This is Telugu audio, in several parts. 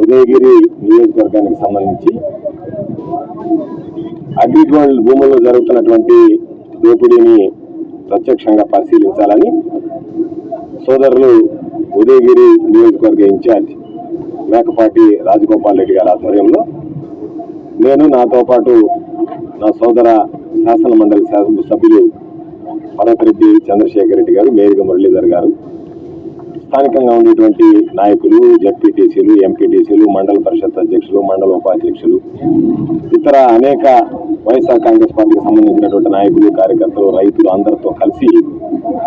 ఉదయగిరి నియోజకవర్గానికి సంబంధించి అగ్రిగోల్డ్ భూముల్లో జరుగుతున్నటువంటి దోపిడీని ప్రత్యక్షంగా పరిశీలించాలని సోదరులు ఉదయగిరి నియోజకవర్గ ఇన్ఛార్జ్ మేకపాటి రాజగోపాల్ రెడ్డి గారి ఆధ్వర్యంలో నేను నాతో పాటు నా సోదర శాసన మండలి శాసన సభ్యులు పర్వతరెడ్డి చంద్రశేఖర్ రెడ్డి గారు మేరిగ మురళీధర్ గారు స్థానికంగా ఉండేటువంటి నాయకులు జడ్పీటీసీలు ఎంపీటీసీలు మండల పరిషత్ అధ్యక్షులు మండల ఉపాధ్యక్షులు ఇతర అనేక వైఎస్ఆర్ కాంగ్రెస్ పార్టీకి సంబంధించినటువంటి నాయకులు కార్యకర్తలు రైతులు అందరితో కలిసి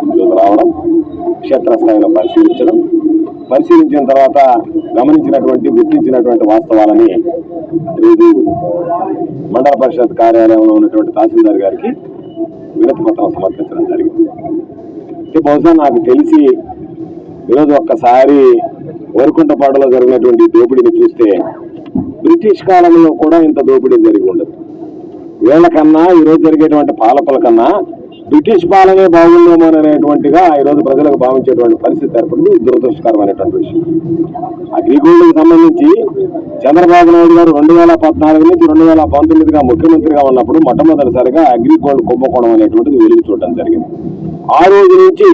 ఈరోజు రావడం క్షేత్రస్థాయిలో పరిశీలించడం పరిశీలించిన తర్వాత గమనించినటువంటి గుర్తించినటువంటి వాస్తవాలని ఈరోజు మండల పరిషత్ కార్యాలయంలో ఉన్నటువంటి తహసీల్దార్ గారికి వినతి పత్రం సమర్పించడం జరిగింది. అంటే బహుశా నాకు తెలిసి ఈరోజు ఒక్కసారి వరకుంటపాడులో జరిగినటువంటి దోపిడీని చూస్తే బ్రిటిష్ కాలంలో కూడా ఇంత దోపిడీ జరిగి ఉండదు. వీళ్ళకన్నా ఈరోజు జరిగేటువంటి పాలకుల కన్నా బ్రిటిష్ పాలనే బాగుందేమో అనేటువంటిగా ఈరోజు ప్రజలకు భావించేటువంటి పరిస్థితి ఏర్పడింది దురదృష్టకరమైనటువంటి విషయం. అగ్రిగోల్డ్కి సంబంధించి చంద్రబాబు నాయుడు గారు రెండు వేల పద్నాలుగు నుంచి రెండు వేల పంతొమ్మిదిగా ముఖ్యమంత్రిగా ఉన్నప్పుడు మొట్టమొదటిసారిగా అగ్రిగోల్డ్ కుంభకోణం అనేటువంటిది వెలుగు చూడడం జరిగింది. ఆ రోజు నుంచి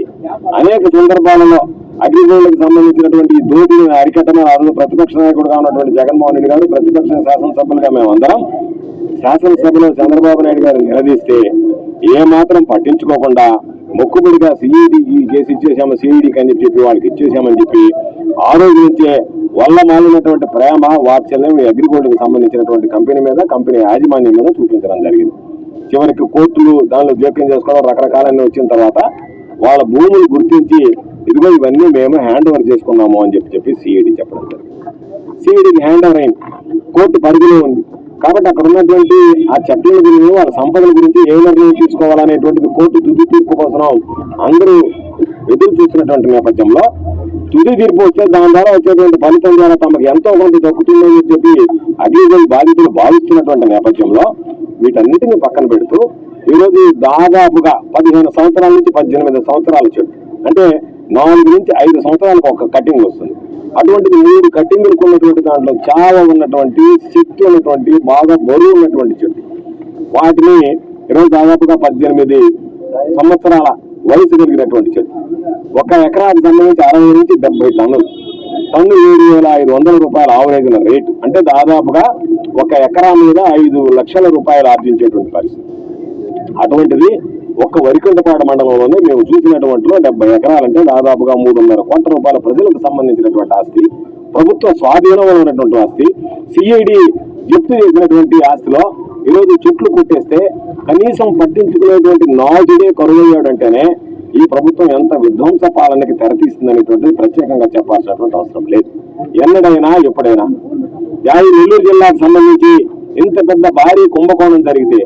అనేక సందర్భాలలో అగ్రిగోల్డ్కి సంబంధించినటువంటి ఈ దోపిడీని అరికట్టమని ఆ రోజు ప్రతిపక్ష నాయకుడుగా ఉన్నటువంటి జగన్మోహన్ రెడ్డి గారు ప్రతిపక్ష శాసనసభ్యులుగా మేమందరం శాసనసభలో చంద్రబాబు నాయుడు గారు నిలదీస్తే ఏమాత్రం పట్టించుకోకుండా మొక్కుబడిగా సిఈడికి ఈ కేసు ఇచ్చేసాము సిఈడికి అని చెప్పి వాళ్ళకి ఇచ్చేసామని చెప్పి ఆ రోజు నుంచే వల్ల మాలినటువంటి ప్రేమ వాత్సల్యం ఈ అగ్రిగోల్డ్కి సంబంధించినటువంటి కంపెనీ మీద కంపెనీ యాజమాన్యం మీద చూపించడం జరిగింది. చివరికి కోర్టులు దానిలో జోక్యం చేసుకోవడం రకరకాలన్నీ వచ్చిన తర్వాత వాళ్ళ భూములు గుర్తించి ఇదిగో ఇవన్నీ మేము హ్యాండ్ ఓవర్ చేసుకున్నాము అని చెప్పి చెప్పి సిఐడి చెప్పడం జరిగింది. సిఐడికి హ్యాండ్ ఓవర్ అయింది. కోర్టు పరిధిలో ఉంది. కాబట్టి అక్కడ ఉన్నటువంటి ఆ చట్టాల గురించి వాళ్ళ సంపదల గురించి ఏ నిర్ణయం తీసుకోవాలనేటువంటిది కోర్టు తుది తీర్పు కోసం అందరూ ఎదురు చూస్తున్నటువంటి నేపథ్యంలో తుది తీర్పు వస్తే దాని ద్వారా వచ్చేటువంటి ఫలితం ద్వారా తమకు ఎంతో కొంత దక్కుతుందని చెప్పి అగ్రిగోల్డ్ బాధితులు భావిస్తున్నటువంటి నేపథ్యంలో వీటన్నిటిని పక్కన పెడుతూ ఈరోజు దాదాపుగా పదిహేను సంవత్సరాల నుంచి పద్దెనిమిది సంవత్సరాల చెట్టు. అంటే నాలుగు నుంచి ఐదు సంవత్సరాలకు ఒక కటింగ్ వస్తుంది. అటువంటిది మూడు కటింగులకు ఉన్నటువంటి దాంట్లో చాలా ఉన్నటువంటి శక్తి ఉన్నటువంటి బాగా బరువు ఉన్నటువంటి చెట్టు. వాటిని ఈరోజు దాదాపుగా పద్దెనిమిది సంవత్సరాల వయసు కలిగినటువంటి చెట్టు. ఒక ఎకరాకి సంబంధించి అరవై నుంచి డెబ్బై టన్నులు. టన్ను ఏడు వేల ఐదు వందల రూపాయల ఆవరేజ్ల రేటు. అంటే దాదాపుగా ఒక ఎకరా మీద ఐదు లక్షల రూపాయలు ఆర్జించేటువంటి పరిస్థితి. అటువంటిది ఒక్క వరికంటపాడు మండలంలోనే మేము చూసినటువంటిలో డెబ్బై ఎకరాలంటే దాదాపుగా మూడున్నర కోట్ల రూపాయల ప్రజలకు సంబంధించినటువంటి ఆస్తి ప్రభుత్వ స్వాధీనంలో ఉన్నటువంటి ఆస్తి సిఐడి జప్తు చేసినటువంటి ఆస్తిలో ఈరోజు చెట్లు కొట్టేస్తే కనీసం పట్టించుకునేటువంటి నాజుడే కరువయ్యాడంటేనే ఈ ప్రభుత్వం ఎంత విధ్వంస పాలనకి తెరతీస్తుందనేటువంటిది ప్రత్యేకంగా చెప్పాల్సినటువంటి అవసరం లేదు. ఎన్నడైనా ఎప్పుడైనా. యాభై నెల్లూరు జిల్లాకు సంబంధించి ఇంత పెద్ద భారీ కుంభకోణం జరిగితే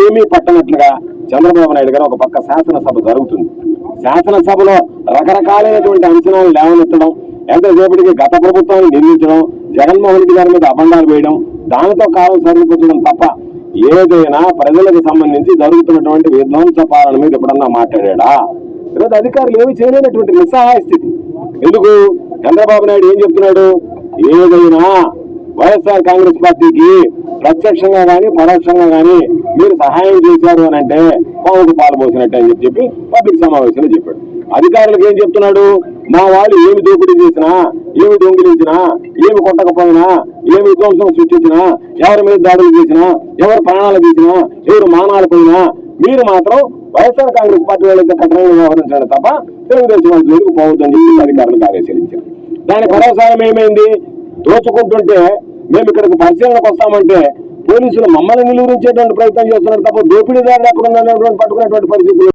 ఏమీ పట్టనట్లుగా చంద్రబాబు నాయుడు గారు ఒక పక్క శాసనసభ జరుగుతుంది. శాసనసభలో రకరకాలైనటువంటి అంచనాలు లేవనెత్తడం ఎంతసేపటికి గత ప్రభుత్వాన్ని నిర్మించడం జగన్మోహన్ రెడ్డి గారి మీద అబండాలు వేయడం దానితో కాలం సరిపోతుండడం తప్ప ఏదైనా ప్రజలకు సంబంధించి జరుగుతున్నటువంటి విధ్వంస పాలన మీద ఎప్పుడన్నా మాట్లాడా ఈరోజు అధికారులు ఏమి చేయలేనటువంటి నిస్సహాయ స్థితి. ఎందుకు? చంద్రబాబు నాయుడు ఏం చెప్తున్నాడు? ఏదైనా వైఎస్ఆర్ కాంగ్రెస్ పార్టీకి ప్రత్యక్షంగా కానీ పరోక్షంగా కానీ మీరు సహాయం చేశారు అని అంటే పావుకు పాలు పోసినట్టు అని చెప్పి చెప్పి పబ్లిక్ సమావేశంలో చెప్పాడు. అధికారులకు ఏం చెప్తున్నాడు? మా వాళ్ళు ఏమి దోపిడీ చేసినా ఏమి దొంగిలించినా ఏమి కొట్టకపోయినా ఏమి విధ్వంసం సృష్టించినా ఎవరి మీద దాడులు చేసినా ఎవరు ప్రాణాలు తీసినా ఎవరు మానాలు పోయినా మీరు మాత్రం వైఎస్ఆర్ కాంగ్రెస్ పార్టీ వాళ్ళతో కఠినంగా వ్యవహరించడం తప్ప తెలుగుదేశం వాళ్ళ జోలికి పోవద్దని చెప్పి అధికారులకు ఆదేశించారు. దాని పరోసారం ఏమైంది? దోచుకుంటుంటే మేము ఇక్కడికి పరిశీలనకు వస్తామంటే పోలీసులు మమ్మల్ని నిలువరించేటువంటి ప్రయత్నం చేస్తున్నారు తప్ప దోపిడీదారులు ఎక్కడ ఉన్నటువంటి పట్టుకునేటువంటి పరిస్థితులు